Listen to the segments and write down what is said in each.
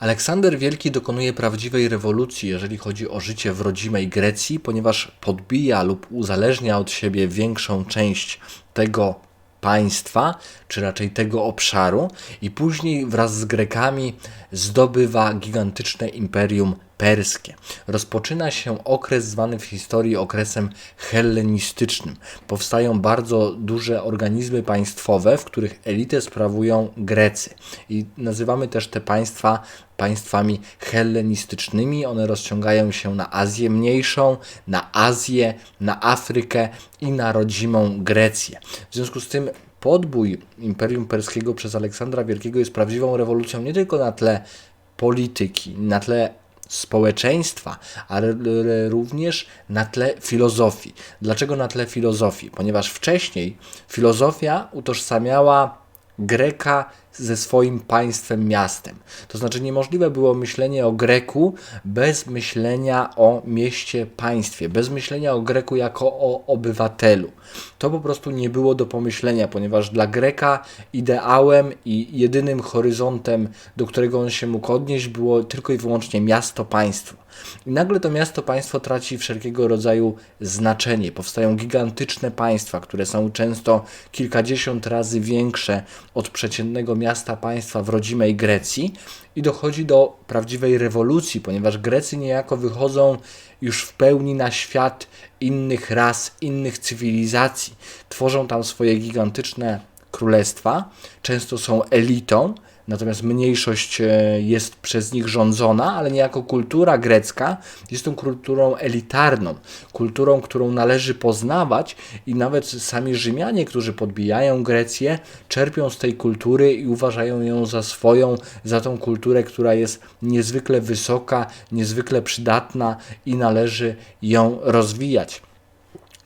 Aleksander Wielki dokonuje prawdziwej rewolucji, jeżeli chodzi o życie w rodzimej Grecji, ponieważ podbija lub uzależnia od siebie większą część tego państwa, czy raczej tego obszaru, i później wraz z Grekami zdobywa gigantyczne imperium perskie. Rozpoczyna się okres zwany w historii okresem hellenistycznym. Powstają bardzo duże organizmy państwowe, w których elitę sprawują Grecy. I nazywamy też te państwa państwami hellenistycznymi. One rozciągają się na Azję Mniejszą, na Azję, na Afrykę i na rodzimą Grecję. W związku z tym podbój Imperium Perskiego przez Aleksandra Wielkiego jest prawdziwą rewolucją nie tylko na tle polityki, na tle społeczeństwa, ale również na tle filozofii. Dlaczego na tle filozofii? Ponieważ wcześniej filozofia utożsamiała Greka ze swoim państwem, miastem. To znaczy niemożliwe było myślenie o Greku bez myślenia o mieście, państwie, bez myślenia o Greku jako o obywatelu. To po prostu nie było do pomyślenia, ponieważ dla Greka ideałem i jedynym horyzontem, do którego on się mógł odnieść, było tylko i wyłącznie miasto, państwo. I nagle to miasto, państwo traci wszelkiego rodzaju znaczenie. Powstają gigantyczne państwa, które są często kilkadziesiąt razy większe od przeciętnego miasta, państwa w rodzimej Grecji i dochodzi do prawdziwej rewolucji, ponieważ Grecy niejako wychodzą już w pełni na świat innych ras, innych cywilizacji. Tworzą tam swoje gigantyczne królestwa, często są elitą, natomiast mniejszość e, jest przez nich rządzona, ale niejako kultura grecka jest tą kulturą elitarną, kulturą, którą należy poznawać i nawet sami Rzymianie, którzy podbijają Grecję, czerpią z tej kultury i uważają ją za swoją, za tą kulturę, która jest niezwykle wysoka, niezwykle przydatna i należy ją rozwijać.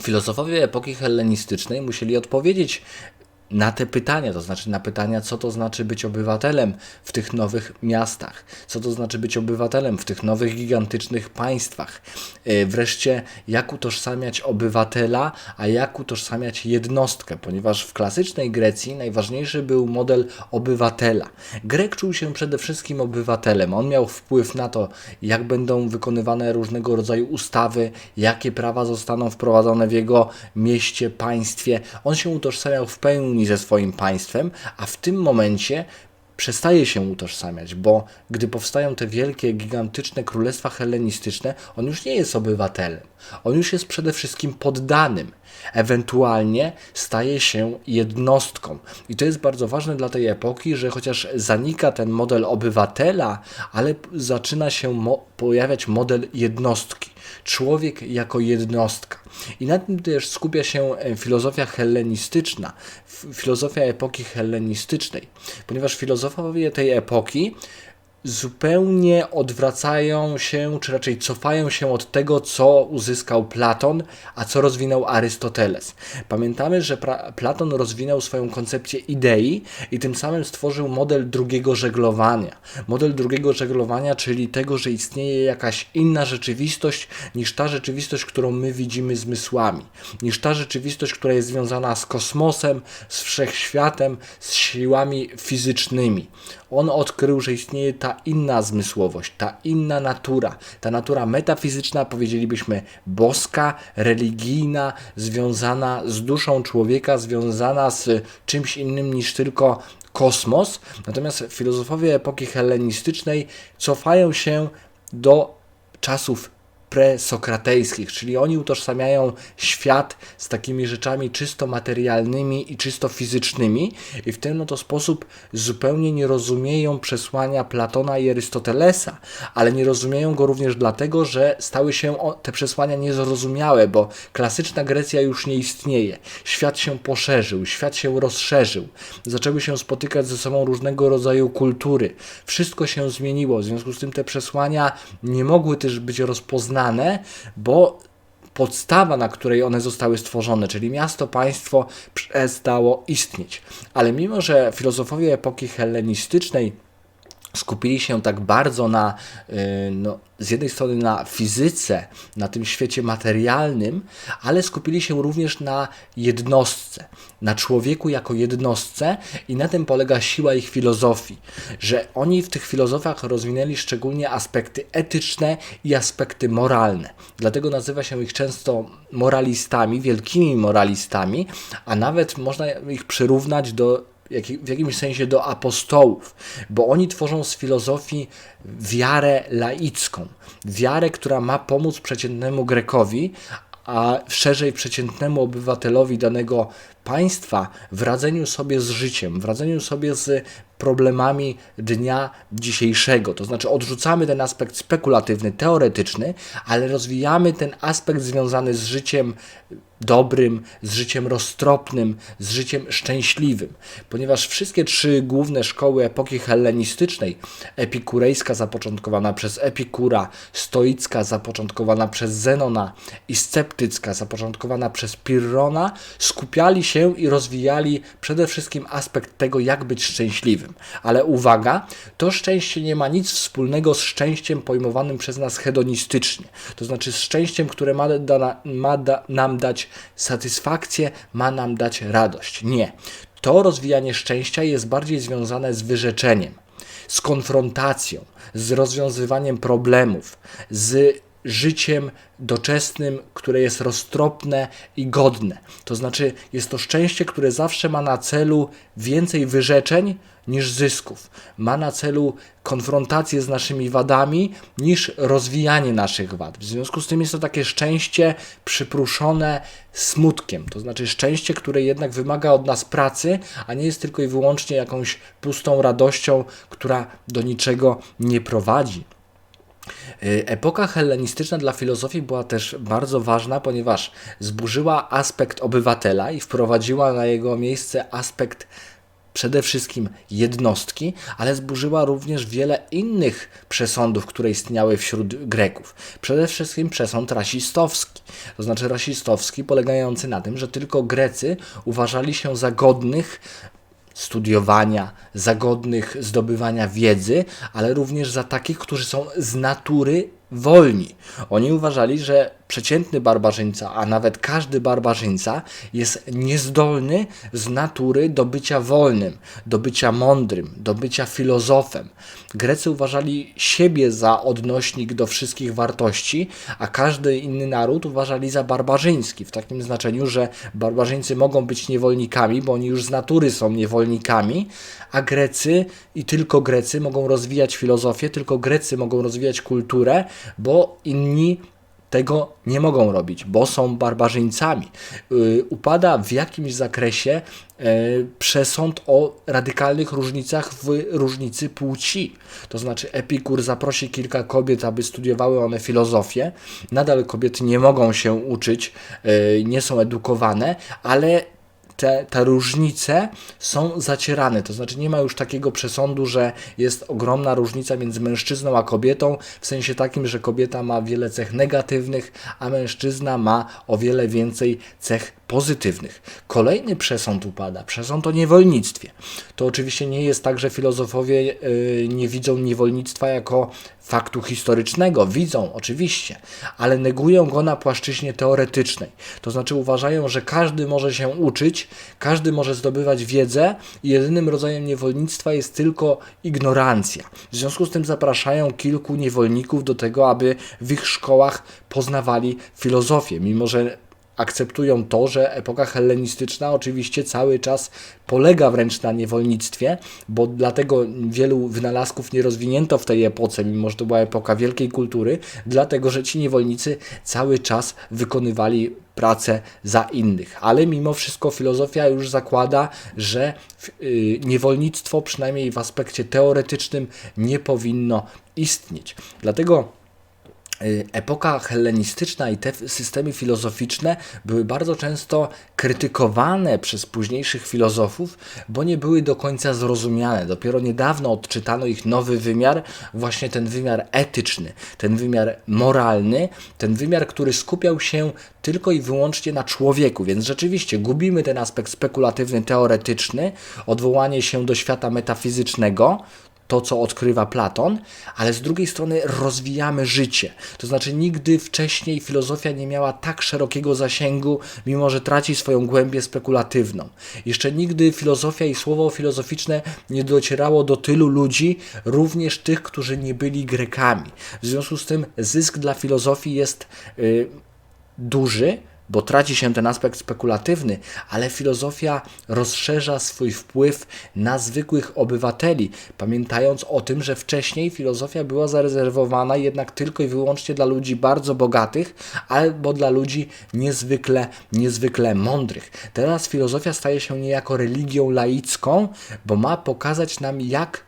Filozofowie epoki hellenistycznej musieli odpowiedzieć na te pytania, to znaczy na pytania, co to znaczy być obywatelem w tych nowych miastach, co to znaczy być obywatelem w tych nowych, gigantycznych państwach. E, wreszcie, jak utożsamiać obywatela, a jak utożsamiać jednostkę, ponieważ w klasycznej Grecji najważniejszy był model obywatela. Grek czuł się przede wszystkim obywatelem. On miał wpływ na to, jak będą wykonywane różnego rodzaju ustawy, jakie prawa zostaną wprowadzone w jego mieście, państwie. On się utożsamiał w pełni ze swoim państwem, a w tym momencie przestaje się utożsamiać, bo gdy powstają te wielkie, gigantyczne królestwa hellenistyczne, on już nie jest obywatelem. On już jest przede wszystkim poddanym. Ewentualnie staje się jednostką. I to jest bardzo ważne dla tej epoki, że chociaż zanika ten model obywatela, ale zaczyna się mo pojawiać model jednostki. Człowiek jako jednostka. I na tym też skupia się e, filozofia hellenistyczna, filozofia epoki hellenistycznej, ponieważ filozofowie tej epoki zupełnie odwracają się, czy raczej cofają się od tego, co uzyskał Platon, a co rozwinął Arystoteles. Pamiętamy, że Platon rozwinął swoją koncepcję idei i tym samym stworzył model drugiego żeglowania. Model drugiego żeglowania, czyli tego, że istnieje jakaś inna rzeczywistość niż ta rzeczywistość, którą my widzimy zmysłami, niż ta rzeczywistość, która jest związana z kosmosem, z wszechświatem, z siłami fizycznymi. On odkrył, że istnieje ta inna zmysłowość, ta inna natura, ta natura metafizyczna, powiedzielibyśmy boska, religijna, związana z duszą człowieka, związana z czymś innym niż tylko kosmos. Natomiast filozofowie epoki hellenistycznej cofają się do czasów presokratejskich, czyli oni utożsamiają świat z takimi rzeczami czysto materialnymi i czysto fizycznymi i w ten oto sposób zupełnie nie rozumieją przesłania Platona i Arystotelesa, ale nie rozumieją go również dlatego, że stały się te przesłania niezrozumiałe, bo klasyczna Grecja już nie istnieje. Świat się poszerzył, świat się rozszerzył, zaczęły się spotykać ze sobą różnego rodzaju kultury. Wszystko się zmieniło, w związku z tym te przesłania nie mogły też być rozpoznane bo podstawa, na której one zostały stworzone, czyli miasto, państwo, przestało istnieć. Ale mimo, że filozofowie epoki hellenistycznej skupili się tak bardzo na, no, z jednej strony na fizyce, na tym świecie materialnym, ale skupili się również na jednostce, na człowieku jako jednostce i na tym polega siła ich filozofii, że oni w tych filozofiach rozwinęli szczególnie aspekty etyczne i aspekty moralne. Dlatego nazywa się ich często moralistami, wielkimi moralistami, a nawet można ich przyrównać do w jakimś sensie do apostołów, bo oni tworzą z filozofii wiarę laicką, wiarę, która ma pomóc przeciętnemu Grekowi, a szerzej przeciętnemu obywatelowi danego państwa w radzeniu sobie z życiem, w radzeniu sobie z problemami dnia dzisiejszego. To znaczy odrzucamy ten aspekt spekulatywny, teoretyczny, ale rozwijamy ten aspekt związany z życiem dobrym, z życiem roztropnym, z życiem szczęśliwym. Ponieważ wszystkie trzy główne szkoły epoki hellenistycznej, epikurejska zapoczątkowana przez Epikura, stoicka zapoczątkowana przez Zenona i sceptycka zapoczątkowana przez Pirrona, skupiali się i rozwijali przede wszystkim aspekt tego, jak być szczęśliwym. Ale uwaga, to szczęście nie ma nic wspólnego z szczęściem pojmowanym przez nas hedonistycznie. To znaczy z szczęściem, które ma, da, ma da, nam dać satysfakcję, ma nam dać radość. Nie. To rozwijanie szczęścia jest bardziej związane z wyrzeczeniem, z konfrontacją, z rozwiązywaniem problemów, z życiem doczesnym, które jest roztropne i godne. To znaczy, jest to szczęście, które zawsze ma na celu więcej wyrzeczeń niż zysków. Ma na celu konfrontację z naszymi wadami niż rozwijanie naszych wad. W związku z tym jest to takie szczęście przypruszone smutkiem. To znaczy szczęście, które jednak wymaga od nas pracy, a nie jest tylko i wyłącznie jakąś pustą radością, która do niczego nie prowadzi. Y, epoka hellenistyczna dla filozofii była też bardzo ważna, ponieważ zburzyła aspekt obywatela i wprowadziła na jego miejsce aspekt przede wszystkim jednostki, ale zburzyła również wiele innych przesądów, które istniały wśród Greków. Przede wszystkim przesąd rasistowski, to znaczy rasistowski polegający na tym, że tylko Grecy uważali się za godnych studiowania, za godnych zdobywania wiedzy, ale również za takich, którzy są z natury wolni. Oni uważali, że przeciętny barbarzyńca, a nawet każdy barbarzyńca jest niezdolny z natury do bycia wolnym, do bycia mądrym, do bycia filozofem. Grecy uważali siebie za odnośnik do wszystkich wartości, a każdy inny naród uważali za barbarzyński, w takim znaczeniu, że barbarzyńcy mogą być niewolnikami, bo oni już z natury są niewolnikami, a Grecy i tylko Grecy mogą rozwijać filozofię, tylko Grecy mogą rozwijać kulturę, bo inni tego nie mogą robić, bo są barbarzyńcami. Yy, upada w jakimś zakresie yy, przesąd o radykalnych różnicach w różnicy płci. To znaczy, Epikur zaprosi kilka kobiet, aby studiowały one filozofię. Nadal kobiety nie mogą się uczyć, yy, nie są edukowane, ale te, te różnice są zacierane. To znaczy nie ma już takiego przesądu, że jest ogromna różnica między mężczyzną a kobietą, w sensie takim, że kobieta ma wiele cech negatywnych, a mężczyzna ma o wiele więcej cech pozytywnych. Kolejny przesąd upada, przesąd o niewolnictwie. To oczywiście nie jest tak, że filozofowie yy, nie widzą niewolnictwa jako faktu historycznego. Widzą, oczywiście, ale negują go na płaszczyźnie teoretycznej. To znaczy uważają, że każdy może się uczyć, każdy może zdobywać wiedzę i jedynym rodzajem niewolnictwa jest tylko ignorancja. W związku z tym zapraszają kilku niewolników do tego, aby w ich szkołach poznawali filozofię, mimo że akceptują to, że epoka hellenistyczna oczywiście cały czas polega wręcz na niewolnictwie, bo dlatego wielu wynalazków nie rozwinięto w tej epoce, mimo że to była epoka wielkiej kultury, dlatego że ci niewolnicy cały czas wykonywali pracę za innych. Ale mimo wszystko filozofia już zakłada, że y, niewolnictwo, przynajmniej w aspekcie teoretycznym, nie powinno istnieć. Dlatego epoka hellenistyczna i te systemy filozoficzne były bardzo często krytykowane przez późniejszych filozofów, bo nie były do końca zrozumiane. Dopiero niedawno odczytano ich nowy wymiar, właśnie ten wymiar etyczny, ten wymiar moralny, ten wymiar, który skupiał się tylko i wyłącznie na człowieku, więc rzeczywiście gubimy ten aspekt spekulatywny, teoretyczny, odwołanie się do świata metafizycznego, to, co odkrywa Platon, ale z drugiej strony rozwijamy życie. To znaczy, nigdy wcześniej filozofia nie miała tak szerokiego zasięgu, mimo że traci swoją głębię spekulatywną. Jeszcze nigdy filozofia i słowo filozoficzne nie docierało do tylu ludzi, również tych, którzy nie byli Grekami. W związku z tym zysk dla filozofii jest y, duży, bo traci się ten aspekt spekulatywny, ale filozofia rozszerza swój wpływ na zwykłych obywateli, pamiętając o tym, że wcześniej filozofia była zarezerwowana jednak tylko i wyłącznie dla ludzi bardzo bogatych, albo dla ludzi niezwykle, niezwykle mądrych. Teraz filozofia staje się niejako religią laicką, bo ma pokazać nam, jak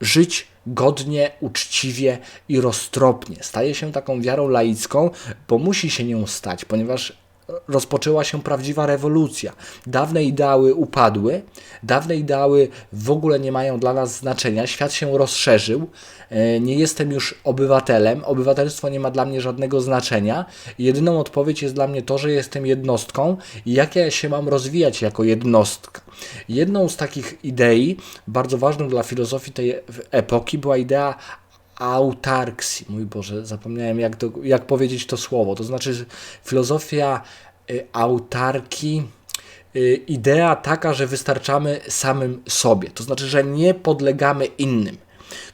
żyć godnie, uczciwie i roztropnie. Staje się taką wiarą laicką, bo musi się nią stać, ponieważ rozpoczęła się prawdziwa rewolucja. Dawne ideały upadły, dawne ideały w ogóle nie mają dla nas znaczenia, świat się rozszerzył, e, nie jestem już obywatelem, obywatelstwo nie ma dla mnie żadnego znaczenia. Jedyną odpowiedź jest dla mnie to, że jestem jednostką i jak ja się mam rozwijać jako jednostka. Jedną z takich idei, bardzo ważną dla filozofii tej epoki, była idea autarksji. Mój Boże, zapomniałem jak, to, jak powiedzieć to słowo. To znaczy filozofia y, autarki, y, idea taka, że wystarczamy samym sobie. To znaczy, że nie podlegamy innym.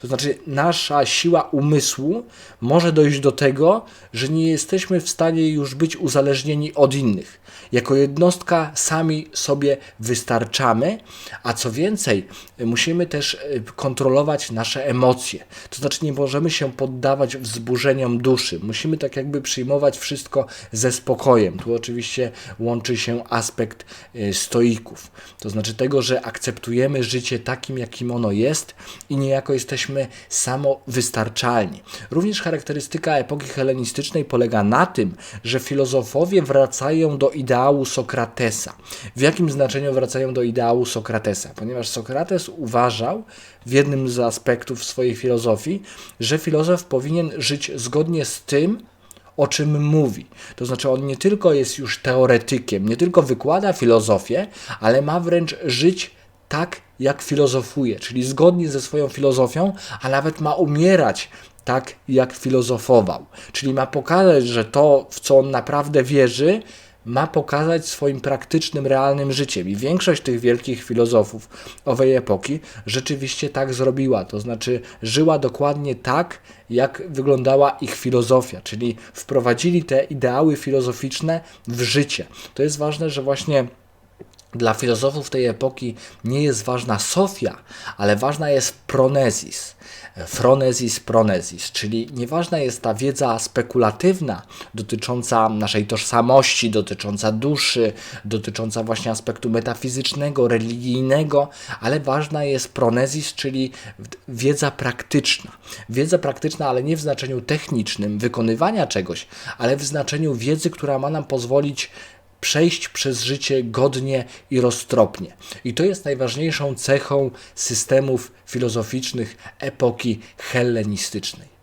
To znaczy, nasza siła umysłu może dojść do tego, że nie jesteśmy w stanie już być uzależnieni od innych. Jako jednostka sami sobie wystarczamy, a co więcej, musimy też e, kontrolować nasze emocje. To znaczy, nie możemy się poddawać wzburzeniom duszy. Musimy tak jakby przyjmować wszystko ze spokojem. Tu oczywiście łączy się aspekt e, stoików. To znaczy tego, że akceptujemy życie takim, jakim ono jest i niejako jesteśmy samowystarczalni. Również charakterystyka epoki helenistycznej polega na tym, że filozofowie wracają do ideału Sokratesa. W jakim znaczeniu wracają do ideału Sokratesa? Ponieważ Sokrates uważał w jednym z aspektów swojej filozofii, że filozof powinien żyć zgodnie z tym, o czym mówi. To znaczy, on nie tylko jest już teoretykiem, nie tylko wykłada filozofię, ale ma wręcz żyć tak, jak filozofuje, czyli zgodnie ze swoją filozofią, a nawet ma umierać tak, jak filozofował. Czyli ma pokazać, że to, w co on naprawdę wierzy, ma pokazać swoim praktycznym, realnym życiem. I większość tych wielkich filozofów owej epoki rzeczywiście tak zrobiła. To znaczy, żyła dokładnie tak, jak wyglądała ich filozofia, czyli wprowadzili te ideały filozoficzne w życie. To jest ważne, że właśnie dla filozofów tej epoki nie jest ważna Sofia, ale ważna jest pronezis. Phronesis pronezis, czyli nieważna jest ta wiedza spekulatywna dotycząca naszej tożsamości, dotycząca duszy, dotycząca właśnie aspektu metafizycznego, religijnego, ale ważna jest pronezis, czyli wiedza praktyczna. Wiedza praktyczna, ale nie w znaczeniu technicznym wykonywania czegoś, ale w znaczeniu wiedzy, która ma nam pozwolić przejść przez życie godnie i roztropnie. I to jest najważniejszą cechą systemów filozoficznych epoki hellenistycznej.